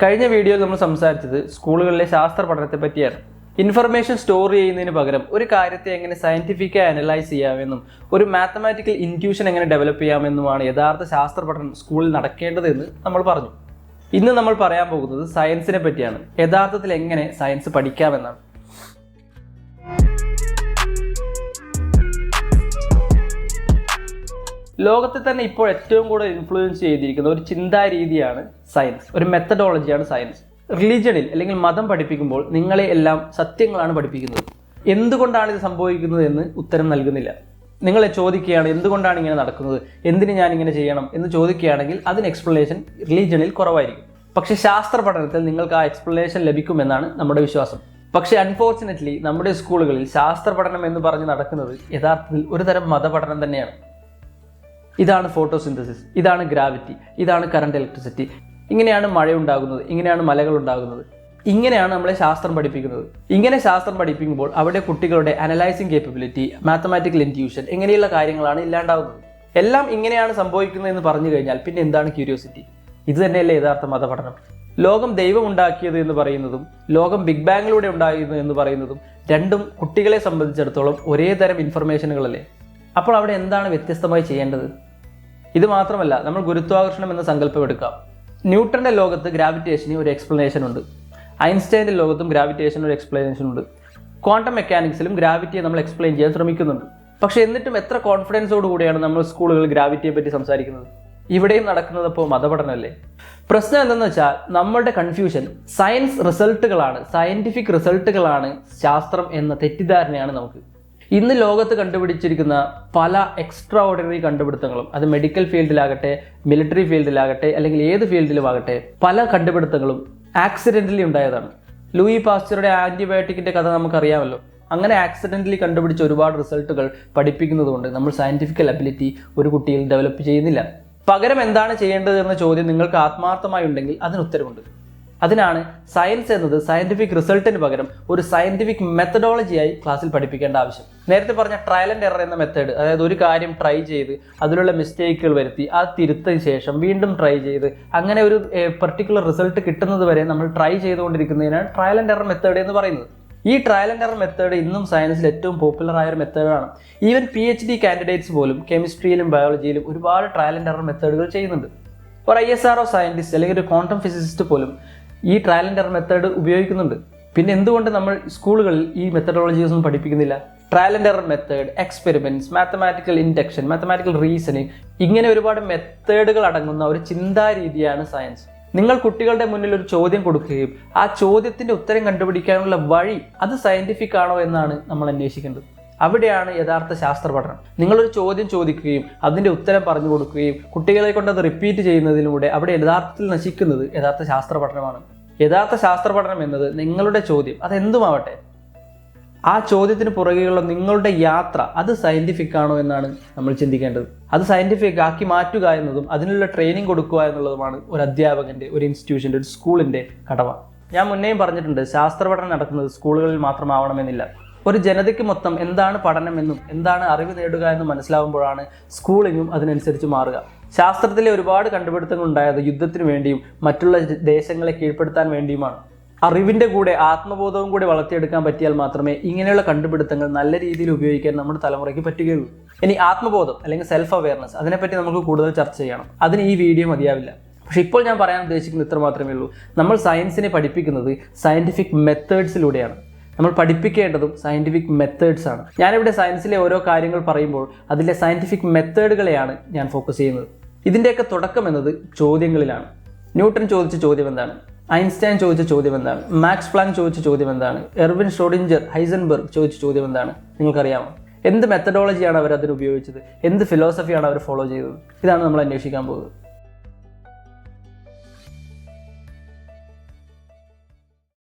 കഴിഞ്ഞ വീഡിയോയിൽ നമ്മൾ സംസാരിച്ചത് സ്കൂളുകളിലെ ശാസ്ത്ര പഠനത്തെ പറ്റിയാണ്. ഇൻഫർമേഷൻ സ്റ്റോർ ചെയ്യുന്നതിന് പകരം ഒരു കാര്യത്തെ എങ്ങനെ സയന്റിഫിക്കായി അനലൈസ് ചെയ്യാമെന്നും ഒരു മാത്തമാറ്റിക്കൽ ഇന്റ്യൂഷൻ എങ്ങനെ ഡെവലപ്പ് ചെയ്യാമെന്നുമാണ് യഥാർത്ഥ ശാസ്ത്ര പഠനം സ്കൂളിൽ നടക്കേണ്ടതെന്ന് നമ്മൾ പറഞ്ഞു. ഇന്ന് നമ്മൾ പറയാൻ പോകുന്നത് സയൻസിനെ പറ്റിയാണ്. യഥാർത്ഥത്തിൽ എങ്ങനെ സയൻസ് പഠിക്കാമെന്നാണ്. ലോകത്തെ തന്നെ ഇപ്പോൾ ഏറ്റവും കൂടുതൽ ഇൻഫ്ലുവൻസ് ചെയ്തിരിക്കുന്ന ഒരു ചിന്താ രീതിയാണ് സയൻസ് ഒരു മെത്തഡോളജിയാണ് സയൻസ് റിലീജിയനിൽ അല്ലെങ്കിൽ മതം പഠിപ്പിക്കുമ്പോൾ നിങ്ങളെ എല്ലാം സത്യങ്ങളാണ് പഠിപ്പിക്കുന്നത്. എന്തുകൊണ്ടാണ് ഇത് സംഭവിക്കുന്നത് എന്ന് ഉത്തരം നൽകുന്നില്ല. നിങ്ങളെ ചോദിക്കുകയാണ് എന്തുകൊണ്ടാണ് ഇങ്ങനെ നടക്കുന്നത്? എന്തിന് ഞാൻ ഇങ്ങനെ ചെയ്യണം എന്ന് ചോദിക്കുകയാണെങ്കിൽ അതിന് എക്സ്പ്ലനേഷൻ റിലീജിയനിൽ കുറവായിരിക്കും. പക്ഷേ ശാസ്ത്ര പഠനത്തിൽ നിങ്ങൾക്ക് ആ എക്സ്പ്ലനേഷൻ ലഭിക്കുമെന്നാണ് നമ്മുടെ വിശ്വാസം. പക്ഷേ അൺഫോർച്ചുനേറ്റ്ലി നമ്മുടെ സ്കൂളുകളിൽ ശാസ്ത്ര പഠനം എന്ന് പറഞ്ഞ് നടക്കുന്നത് യഥാർത്ഥത്തിൽ ഒരു തരം മതപഠനം തന്നെയാണ്. ഇതാണ് ഫോട്ടോസിന്തസിസ് ഇതാണ് ഗ്രാവിറ്റി ഇതാണ് കറണ്ട് ഇലക്ട്രിസിറ്റി ഇങ്ങനെയാണ് മഴ ഉണ്ടാകുന്നത് ഇങ്ങനെയാണ് മലകൾ ഉണ്ടാകുന്നത് ഇങ്ങനെയാണ് നമ്മളെ ശാസ്ത്രം പഠിപ്പിക്കുന്നത്. ഇങ്ങനെ ശാസ്ത്രം പഠിപ്പിക്കുമ്പോൾ അവിടെ കുട്ടികളുടെ അനലൈസിങ് കേപ്പബിലിറ്റി മാത്തമാറ്റിക്കൽ ഇന്റ്യൂഷൻ ഇങ്ങനെയുള്ള കാര്യങ്ങളാണ് ഇല്ലാണ്ടാവുന്നത്. എല്ലാം ഇങ്ങനെയാണ് സംഭവിക്കുന്നത് എന്ന് പറഞ്ഞു കഴിഞ്ഞാൽ പിന്നെ എന്താണ് ക്യൂരിയോസിറ്റി ഇത് തന്നെയല്ലേ യഥാർത്ഥ മതപഠനം. ലോകം ദൈവം ഉണ്ടാക്കിയത് എന്ന് പറയുന്നതും ലോകം ബിഗ് ബാങ്ങിലൂടെ ഉണ്ടായിരുന്നു എന്ന് പറയുന്നതും രണ്ടും കുട്ടികളെ സംബന്ധിച്ചിടത്തോളം ഒരേ തരം ഇൻഫർമേഷനുകളല്ലേ അപ്പോൾ അവിടെ എന്താണ് വ്യത്യസ്തമായി ചെയ്യേണ്ടത്? ഇത് മാത്രമല്ല നമ്മൾ ഗുരുത്വാകർഷണം എന്ന സങ്കല്പം എടുക്കാം. ന്യൂട്ടന്റെ ലോകത്ത് ഗ്രാവിറ്റേഷന് ഒരു എക്സ്പ്ലനേഷൻ ഉണ്ട്. ഐൻസ്റ്റൈന്റെ ലോകത്തും ഗ്രാവിറ്റേഷൻ ഒരു എക്സ്പ്ലനേഷൻ ഉണ്ട്. ക്വാണ്ടം മെക്കാനിക്സിലും ഗ്രാവിറ്റിയെ നമ്മൾ എക്സ്പ്ലെയിൻ ചെയ്യാൻ ശ്രമിക്കുന്നുണ്ട്. പക്ഷേ എന്നിട്ടും എത്ര കോൺഫിഡൻസോട് കൂടിയാണ് നമ്മൾ സ്കൂളുകളിൽ ഗ്രാവിറ്റിയെ പറ്റി സംസാരിക്കുന്നത്? ഇവിടെയും നടക്കുന്നത് ഇപ്പോൾ മതപഠനമല്ലേ പ്രശ്നം എന്തെന്ന് വെച്ചാൽ നമ്മളുടെ കൺഫ്യൂഷൻ സയൻസ് റിസൾട്ടുകളാണ് സയന്റിഫിക് റിസൾട്ടുകളാണ് ശാസ്ത്രം എന്ന തെറ്റിദ്ധാരണയാണ് നമുക്ക്. ഇന്ന് ലോകത്ത് കണ്ടുപിടിച്ചിരിക്കുന്ന പല എക്സ്ട്രാ ഓർഡിനറി കണ്ടുപിടുത്തങ്ങളും അത് മെഡിക്കൽ ഫീൽഡിലാകട്ടെ മിലിറ്ററി ഫീൽഡിലാകട്ടെ അല്ലെങ്കിൽ ഏത് ഫീൽഡിലുമാകട്ടെ പല കണ്ടുപിടുത്തങ്ങളും ആക്സിഡന്റലി ഉണ്ടായതാണ്. ലൂയി പാസ്റ്ററുടെ ആന്റിബയോട്ടിക്കിന്റെ കഥ നമുക്കറിയാമല്ലോ. അങ്ങനെ ആക്സിഡന്റലി കണ്ടുപിടിച്ച ഒരുപാട് റിസൾട്ടുകൾ പഠിപ്പിക്കുന്നതുകൊണ്ട് നമ്മൾ സയന്റിഫിക്കൽ അബിലിറ്റി ഒരു കുട്ടിയിൽ ഡെവലപ്പ് ചെയ്യുന്നില്ല. പകരം എന്താണ് ചെയ്യേണ്ടത് എന്ന ചോദ്യം നിങ്ങൾക്ക് ആത്മാർത്ഥമായി ഉണ്ടെങ്കിൽ അതിന് ഉത്തരവുണ്ട് അതിനാണ് സയൻസ് എന്നത് സയന്റിഫിക് റിസൾട്ടിന് പകരം ഒരു സയന്റിഫിക് മെത്തഡോളജിയായി ക്ലാസ്സിൽ പഠിപ്പിക്കേണ്ട ആവശ്യം. നേരത്തെ പറഞ്ഞ ട്രയൽ ആൻഡ് എറർ എന്ന മെത്തേഡ് അതായത് ഒരു കാര്യം ട്രൈ ചെയ്ത് അതിലുള്ള മിസ്റ്റേക്കുകൾ വരുത്തി ആ തിരുത്തതിന് ശേഷം വീണ്ടും ട്രൈ ചെയ്ത് അങ്ങനെ ഒരു പെർട്ടിക്കുലർ റിസൾട്ട് കിട്ടുന്നത് വരെ നമ്മൾ ട്രൈ ചെയ്തുകൊണ്ടിരിക്കുന്നതിനാണ് ട്രയൽ ആൻഡ് എറർ മെത്തേഡ് എന്ന് പറയുന്നത്. ഈ ട്രയൽ ആൻഡ് എറർ മെത്തേഡ് ഇന്നും സയൻസിൽ ഏറ്റവും പോപ്പുലർ ആയ ഒരു മെത്തേഡാണ് even P H D candidates പോലും കെമിസ്ട്രിയിലും ബയോളജിയിലും ഒരുപാട് ട്രയൽ ആൻഡ് എറർ മെത്തേഡുകൾ ചെയ്യുന്നുണ്ട്. ഒരു I S R O scientist അല്ലെങ്കിൽ ഒരു ക്വാണ്ടം ഫിസിസിസ്റ്റ് പോലും ഈ ട്രയൽ ആൻഡ് എറർ മെത്തേഡ് ഉപയോഗിക്കുന്നുണ്ട്. പിന്നെ എന്തുകൊണ്ട് നമ്മൾ സ്കൂളുകളിൽ ഈ മെത്തഡോളജീസ് ഒന്നും പഠിപ്പിക്കുന്നില്ല? Trial and error method experiments mathematical induction mathematical reasoning ഇങ്ങനെ ഒരുപാട് മെത്തേഡുകൾ അടങ്ങുന്ന ഒരു ചിന്താ രീതിയാണ് സയൻസ് നിങ്ങൾ കുട്ടികളുടെ മുന്നിൽ ഒരു ചോദ്യം കൊടുക്കുകയും ആ ചോദ്യത്തിന്റെ ഉത്തരം കണ്ടുപിടിക്കാനുള്ള വഴി അത് സയന്റിഫിക് ആണോ എന്നാണ് നമ്മൾ അന്വേഷിക്കേണ്ടത്. അവിടെയാണ് യഥാർത്ഥ ശാസ്ത്ര പഠനം. നിങ്ങളൊരു ചോദ്യം ചോദിക്കുകയും അതിന്റെ ഉത്തരം പറഞ്ഞു കൊടുക്കുകയും കുട്ടികളെ കൊണ്ട് അത് റിപ്പീറ്റ് ചെയ്യുന്നതിലൂടെ അവിടെ യഥാർത്ഥത്തിൽ നശിക്കുന്നത് യഥാർത്ഥ ശാസ്ത്ര പഠനമാണ്. യഥാർത്ഥ ശാസ്ത്ര പഠനം എന്നത് നിങ്ങളുടെ ചോദ്യം. അതെന്തുമാവട്ടെ? ആ ചോദ്യത്തിന് പുറകെയുള്ള നിങ്ങളുടെ യാത്ര അത് സയന്റിഫിക് ആണോ എന്നാണ് നമ്മൾ ചിന്തിക്കേണ്ടത്. അത് സയന്റിഫിക് ആക്കി മാറ്റുക എന്നതും അതിനുള്ള ട്രെയിനിങ് കൊടുക്കുക എന്നുള്ളതുമാണ് ഒരു അധ്യാപകന്റെ ഒരു ഇൻസ്റ്റിറ്റ്യൂഷന്റെ ഒരു സ്കൂളിന്റെ കടമ. ഞാൻ മുന്നേയും പറഞ്ഞിട്ടുണ്ട് ശാസ്ത്ര പഠനം നടക്കുന്നത് സ്കൂളുകളിൽ മാത്രമാവണമെന്നില്ല. ഒരു ജനതയ്ക്ക് മൊത്തം എന്താണ് പഠനമെന്നും എന്താണ് അറിവ് നേടുക എന്നും മനസ്സിലാവുമ്പോഴാണ് സ്കൂളിങ്ങും അതിനനുസരിച്ച് മാറുക. ശാസ്ത്രത്തിലെ ഒരുപാട് കണ്ടുപിടുത്തങ്ങൾ ഉണ്ടായത് യുദ്ധത്തിന് വേണ്ടിയും മറ്റുള്ള ദേശങ്ങളെ കീഴ്പ്പെടുത്താൻ വേണ്ടിയുമാണ്. അറിവിന്റെ കൂടെ ആത്മബോധവും കൂടി വളർത്തിയെടുക്കാൻ പറ്റിയാൽ മാത്രമേ ഇങ്ങനെയുള്ള കണ്ടുപിടുത്തങ്ങൾ നല്ല രീതിയിൽ ഉപയോഗിക്കാൻ നമ്മുടെ തലമുറയ്ക്ക് പറ്റുകയുള്ളൂ. ഇനി ആത്മബോധം അല്ലെങ്കിൽ സെൽഫ് അവയർനെസ് അതിനെപ്പറ്റി നമുക്ക് കൂടുതൽ ചർച്ച ചെയ്യണം. അതിന് ഈ വീഡിയോ മതിയാവില്ല. പക്ഷെ ഇപ്പോൾ ഞാൻ പറയാൻ ഉദ്ദേശിക്കുന്നത് ഇത്ര മാത്രമേ ഉള്ളൂ. നമ്മൾ സയൻസിനെ പഠിപ്പിക്കുന്നത് സയന്റിഫിക് മെത്തേഡ്സിലൂടെയാണ് നമ്മൾ പഠിപ്പിക്കേണ്ടതും സയന്റിഫിക് മെത്തേഡ്സ് ആണ്. ഞാനിവിടെ സയൻസിലെ ഓരോ കാര്യങ്ങൾ പറയുമ്പോൾ അതിലെ സയന്റിഫിക് മെത്തേഡുകളെയാണ് ഞാൻ ഫോക്കസ് ചെയ്യുന്നത്. ഇതിന്റെയൊക്കെ തുടക്കം എന്നത് ചോദ്യങ്ങളിലാണ്. ന്യൂട്ടൺ ചോദിച്ച ചോദ്യം എന്താണ്? ഐൻസ്റ്റൈൻ ചോദിച്ച ചോദ്യം എന്താണ്? മാക്സ് പ്ലാങ്ക് ചോദിച്ച ചോദ്യം എന്താണ്? എർവിൻ ഷോഡിഞ്ചർ ഹൈസൻബർഗ് ചോദിച്ച ചോദ്യം എന്താണ്? നിങ്ങൾക്കറിയാമോ? എന്ത് മെത്തഡോളജിയാണ് അവർ അതിന് ഉപയോഗിച്ചത്? എന്ത് ഫിലോസഫിയാണ് അവർ ഫോളോ ചെയ്തത്? ഇതാണ് നമ്മൾ അന്വേഷിക്കാൻ പോകുന്നത്.